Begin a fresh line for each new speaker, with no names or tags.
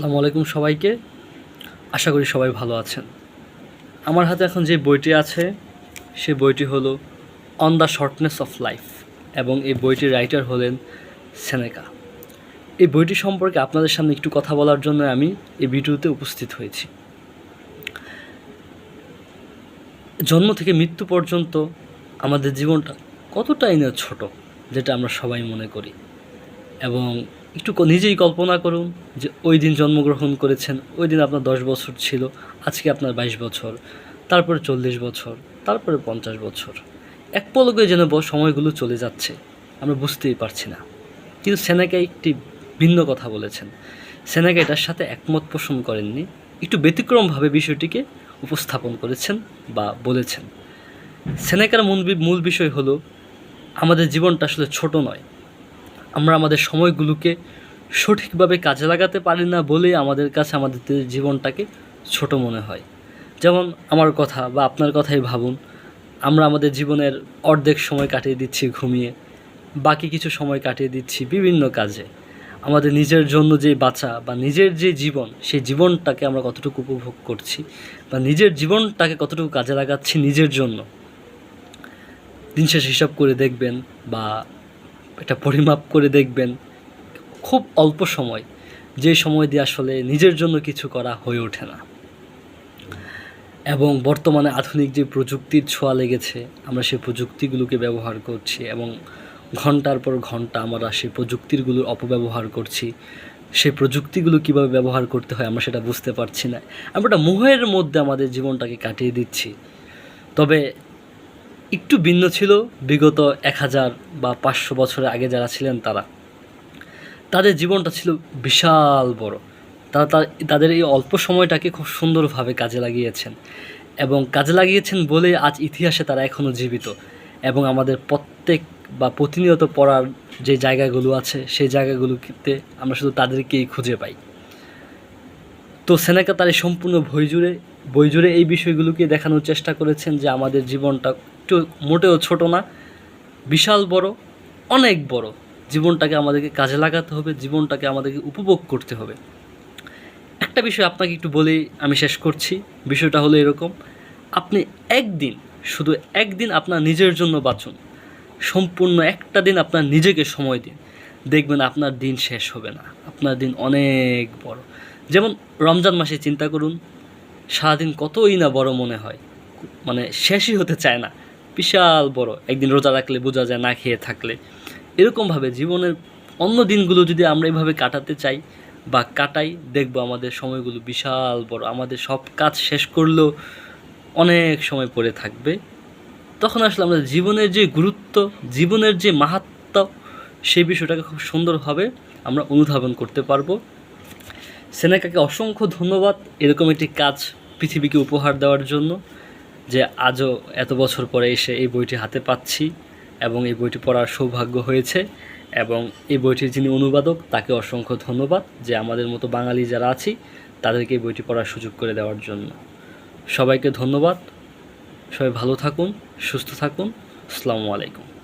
আসসালামু আলাইকুম সবাইকে। আশা করি সবাই ভালো আছেন। আমার হাতে এখন যে বইটি আছে, সে বইটি হলো on the shortness of life এবং এই বইটির রাইটার হলেন সেনেকা এই বইটি সম্পর্কে আপনাদের সামনে একটু কথা বলার জন্য আমি এই ভিডিওতে উপস্থিত হয়েছি। জন্ম থেকে মৃত্যু পর্যন্ত আমাদের জীবনটা কতটাই না ছোট, যেটা আমরা সবাই মনে করি। এবং একটু নিজেই কল্পনা করুন যে ওই দিন জন্মগ্রহণ করেছেন, ওই দিন আপনার দশ বছর ছিল, আজকে আপনার বাইশ বছর, তারপরে চল্লিশ বছর, তারপরে পঞ্চাশ বছর। এক পলকে যেন সময়গুলো চলে যাচ্ছে, আমরা বুঝতেই পারছি না। কিন্তু সেনাকা একটি ভিন্ন কথা বলেছেন। সেনাকা এটার সাথে একমত পোষণ করেননি, একটু ব্যতিক্রমভাবে বিষয়টিকে উপস্থাপন করেছেন বা বলেছেন। সেনেকার মূল মূল বিষয় হলো, আমাদের জীবনটা আসলে ছোট নয় আমরা আমাদের সময়গুলোকে সঠিকভাবে কাজে লাগাতে পারি না বলেই আমাদের কাছে আমাদের জীবনটাকে ছোট মনে হয়। যেমন আমার কথা বা আপনার কথাই ভাবুন, আমরা আমাদের জীবনের অর্ধেক সময় কাটিয়ে দিচ্ছি ঘুমিয়ে, বাকি কিছু সময় কাটিয়ে দিচ্ছি বিভিন্ন কাজে। আমাদের নিজের জন্য যে বাঁচা বা নিজের যে জীবন, সেই জীবনটাকে আমরা কতটুকু উপভোগ করছি বা নিজের জীবনটাকে কতটুকু কাজে লাগাচ্ছি নিজের জন্য, দিন শেষ হিসাব করে দেখবেন বা একটা পরিমাপ করে দেখবেন। খুব অল্প সময়। যে সময় দিয়ে আসলে নিজের জন্য কিছু করা হয়ে ওঠে না। এবং বর্তমানে আধুনিক যে প্রযুক্তির ছোঁয়া লেগেছে, আমরা সেই প্রযুক্তিগুলোকে ব্যবহার করছি এবং ঘণ্টার পর ঘণ্টা আমরা সেই প্রযুক্তিগুলোর অপব্যবহার করছি। সেই প্রযুক্তিগুলো কীভাবে ব্যবহার করতে হয় আমরা সেটা বুঝতে পারছি না। আমরা একটা মোহের মধ্যে আমাদের জীবনটাকে কাটিয়ে দিচ্ছি। তবে একটু ভিন্ন ছিল বিগত এক হাজার বা পাঁচশো বছরের আগে যারা ছিলেন তারা। তাদের জীবনটা ছিল বিশাল বড়। তারা তাদের এই অল্প সময়টাকে খুব সুন্দরভাবে কাজে লাগিয়েছেন। এবং কাজে লাগিয়েছেন বলে আজ ইতিহাসে তারা এখনও জীবিত। এবং আমাদের প্রত্যেক বা প্রতিনিয়ত পড়ার যে জায়গাগুলো আছে, সেই জায়গাগুলোতে আমরা শুধু তাদেরকেই খুঁজে পাই। তো সেনেকা তার এই সম্পূর্ণ বই জুড়ে বই জুড়ে এই বিষয়গুলোকে দেখানোর চেষ্টা করেছেন যে আমাদের জীবনটা একটু মোটেও ছোট না, বিশাল বড়, অনেক বড়। জীবনটাকে আমাদেরকে কাজে লাগাতে হবে, জীবনটাকে আমাদেরকে উপভোগ করতে হবে। একটা বিষয় আপনাকে একটু বলেই আমি শেষ করছি। বিষয়টা হলো এরকম, আপনি একদিন, শুধু একদিন আপনার নিজের জন্য বাঁচুন। সম্পূর্ণ একটা দিন আপনার নিজেকে সময় দিন। দেখবেন আপনার দিন শেষ হবে না। আপনার দিন অনেক বড়। যেমন রমজান মাসে চিন্তা করুন, সারাদিন কতই না বড় মনে হয়। মানে শেষই হতে চায় না। বিশাল বড়। একদিন রোজা রাখলে বোঝা যায় না খেয়ে থাকলে। এরকমভাবে জীবনের অন্য দিনগুলো যদি আমরা এইভাবে কাটাতে চাই বা কাটাই, দেখব আমাদের সময়গুলো বিশাল বড়। আমাদের সব কাজ শেষ করলেও অনেক সময় পড়ে থাকবে। তখন আসলে আমাদের জীবনের যে গুরুত্ব, জীবনের যে মাহাত্ম, সেই বিষয়টাকে খুব সুন্দরভাবে আমরা অনুধাবন করতে পারব। সেনেকাকে অসংখ্য ধন্যবাদ এরকম একটি কাজ পৃথিবীকে উপহার দেওয়ার জন্য। যে আজও এত বছর পরে এসে এই বইটি হাতে পাচ্ছি এবং এই বইটি পড়ার সৌভাগ্য হয়েছে এবং এই বইটির যিনি অনুবাদক, তাকে অসংখ্য ধন্যবাদ যে আমাদের মতো বাঙালি যারা আছি, তাদেরকে এই বইটি পড়ার সুযোগ করে দেওয়ার জন্য। সবাইকে ধন্যবাদ। সবাই ভালো থাকুন, সুস্থ থাকুন। আসসালামু আলাইকুম।